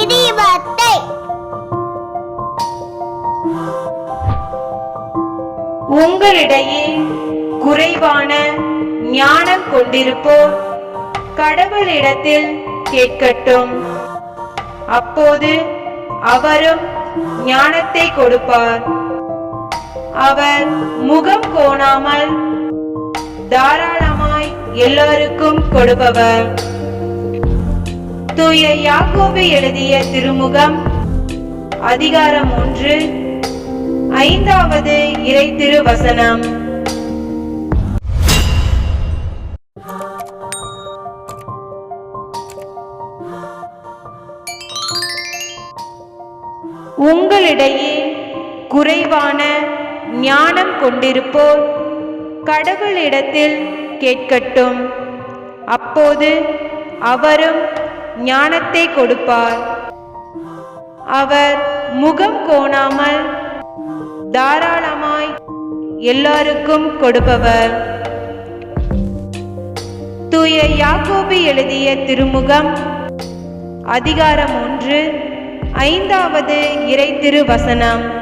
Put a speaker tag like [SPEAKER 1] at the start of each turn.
[SPEAKER 1] இடிபத்தை உங்களிடையே குறைவான ஞானம் கொண்டிருப்போர் கடவுளிடத்தில் கேட்கட்டும். அப்போது அவரும் ஞானத்தை கொடுப்பார். அவர் முகம் கோணாமல் தாராளமாய் எல்லோருக்கும் கொடுப்பவர். தூய யாக்கோபு எழுதிய திருமுகம் அதிகாரம் ஒன்று ஐந்தாவது இறை திருவசனம். உங்களிடையே குறைவான ஞானம் கொண்டிருப்போர் கடவுளிடத்தில் கேட்கட்டும். அப்போது அவரும் ஞானத்தை கொடுப்பார். அவர் முகம் கோணாமல் தாராளமாய் எல்லாருக்கும் கொடுப்பவர். தூய யாகோபி எழுதிய திருமுகம் அதிகாரம் ஒன்று ஐந்தாவது இறை திருவசனம்.